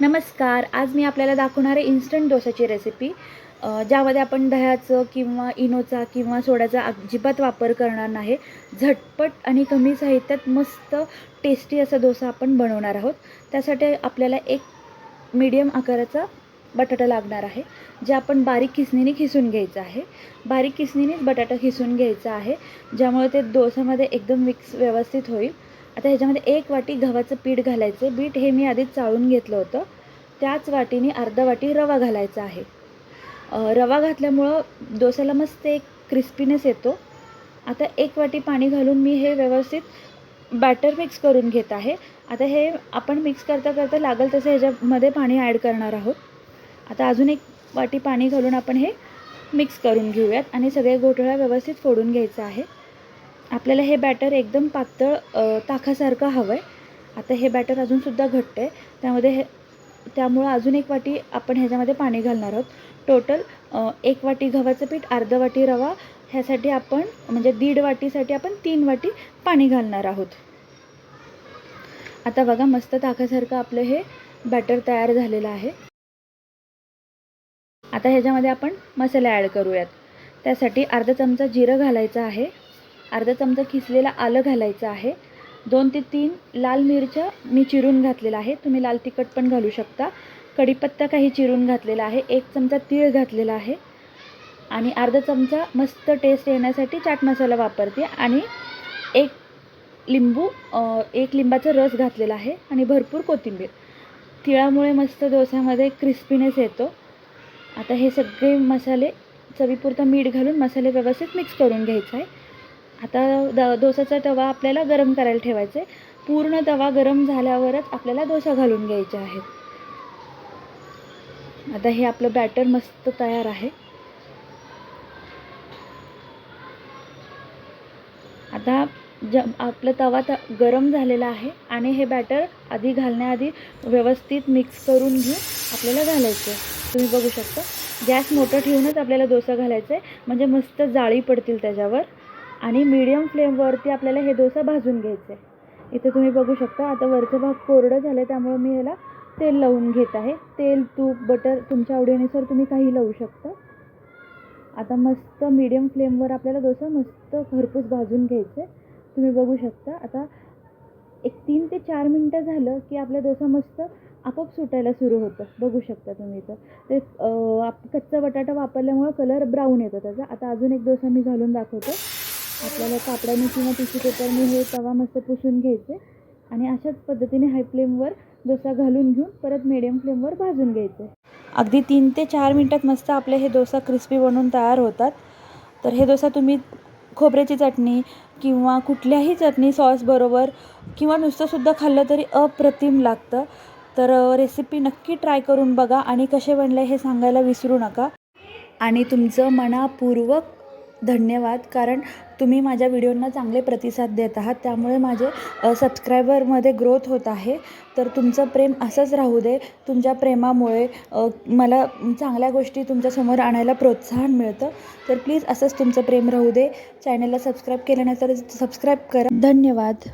नमस्कार आज मी आपल्याला दाखवणार आहे इन्स्टंट डोसाची रेसिपी ज्यामध्ये आपण दह्याचं किंवा इनोचा किंवा सोड्याचा अजिबात वापर करणार नाही. झटपट आणि कमी साहित्यात मस्त टेस्टी असा डोसा आपण बनवणार आहोत. त्यासाठी आपल्याला एक मीडियम आकाराचा बटाटा लागणार आहे जे आपण बारीक किसणीने खिसून घ्यायचं आहे. बारीक किसणीनेच बटाटा खिसून घ्यायचा आहे ज्यामुळे ते डोसामध्ये एकदम मिक्स व्यवस्थित होईल. आता ह्याच्यामध्ये एक वाटी गव्हाचं पीठ घालायचं आहे. बीट हे मी आधीच चाळून घेतलं होतं. त्याच वाटीने अर्धा वाटी रवा घालायचा आहे. रवा घातल्यामुळं डोसाला मस्त एक क्रिस्पीनेस येतो. आता एक वाटी पाणी घालून मी हे व्यवस्थित बॅटर मिक्स करून घेत आहे. आता हे आपण मिक्स करता करता लागेल तसं ह्याच्यामध्ये पाणी ॲड करणार आहोत. आता अजून एक वाटी पाणी घालून आपण हे मिक्स करून घेऊयात. आणि सगळे घोटळा व्यवस्थित फोडून घ्यायचं आहे. आपल्याला हे बॅटर एकदम पातळ ताकासारखं हवं आहे आता हे बॅटर अजूनसुद्धा घट्ट आहे त्यामध्ये हे त्यामुळं अजून एक वाटी आपण ह्याच्यामध्ये पाणी घालणार आहोत. टोटल एक वाटी गव्हाचं पीठ अर्धा वाटी रवा ह्यासाठी आपण म्हणजे दीड वाटीसाठी आपण तीन वाटी पाणी घालणार आहोत. आता बघा मस्त ताकासारखं आपलं हे बॅटर तयार झालेलं आहे. आता ह्याच्यामध्ये आपण मसाले ॲड करूयात. त्यासाठी अर्धा चमचा जिरं घालायचं आहे. अर्धा चमचा किसलेलं आलं घालायचं आहे. दोन ते तीन लाल मिरच्या मी चिरून घातलेला आहे. तुम्ही लाल तिखट पण घालू शकता. कढीपत्ता काही चिरून घातलेला आहे. एक चमचा तीळ घातलेला आहे. आणि अर्धा चमचा मस्त टेस्ट येण्यासाठी चाट मसाला वापरते. आणि एक लिंबू एक लिंबाचा रस घातलेला आहे. आणि भरपूर कोथिंबीर. तिळामुळे मस्त डोसामध्ये क्रिस्पीनेस येतो. आता हे सगळे मसाले चवीपुरतं मीठ घालून मसाले व्यवस्थित मिक्स करून घ्यायचं आहे. आता द डोसाचा तवा आपल्याला गरम करायला ठेवायचा आहे पूर्ण तवा गरम झाल्यावरच आपल्याला डोसा घालून घ्यायचे आहेत. आता हे आपलं बॅटर मस्त तयार आहे. आता ज आपला तवा त गरम झालेला आहे आणि हे बॅटर आधी घालण्याआधी व्यवस्थित मिक्स करून घेऊन आपल्याला घालायचं आहे तुम्ही बघू शकता. गॅस मोठं ठेवूनच आपल्याला डोसा घालायचा आहे म्हणजे मस्त जाळी पडतील त्याच्यावर. आणि मीडियम फ्लेमवरती आपल्याला हे डोसा भाजून घ्यायचं आहे इथे तुम्ही बघू शकता आता वरचं भाग कोरडं झालं आहे त्यामुळे मी ह्याला तेल लावून घेत आहे. तेल तूप बटर तुमच्या आवडीनुसार तुम्ही काही लावू शकता. आता मस्त मीडियम फ्लेमवर आपल्याला डोसा मस्त खरपूस भाजून घ्यायचं आहे तुम्ही बघू शकता आता एक तीन ते चार मिनटं झालं की आपला डोसा मस्त आपोआप सुटायला सुरू होतं. बघू शकता तुम्ही इथं. ते आप कच्चा बटाटा वापरल्यामुळं कलर ब्राऊन येतो त्याचा. आता अजून एक डोसा मी घालून दाखवतो. आपल्याला कापडाने किंवा टिश्यू पेपरने हे तवा मस्त पुसून घ्यायचे. आणि अशाच पद्धतीने हाय फ्लेमवर डोसा घालून घेऊन परत मिडियम फ्लेमवर भाजून घ्यायचे. अगदी तीन ते चार मिनटात मस्त आपले हे डोसा क्रिस्पी बनून तयार होतात. तर हे डोसा तुम्ही खोबऱ्याची चटणी किंवा कुठल्याही चटणी सॉसबरोबर किंवा नुसतंसुद्धा खाल्लं तरी अप्रतिम लागतं. तर रेसिपी नक्की ट्राय करून बघा आणि कसे बनले हे सांगायला विसरू नका. आणि तुमचं मनापूर्वक धन्यवाद. कारण तुम्ही माझ्या व्हिडिओंना चांगले प्रतिसाद देत आहात. त्यामुळे माझे सबस्क्रायबरमध्ये ग्रोथ होत आहे. तर तुमचं प्रेम असंच राहू दे. तुमच्या प्रेमामुळे मला चांगल्या गोष्टी तुमच्यासमोर आणायला प्रोत्साहन मिळतं. तर प्लीज असंच तुमचं प्रेम राहू दे. चॅनलला सबस्क्राईब केल्यानंतर सबस्क्राईब करा. धन्यवाद.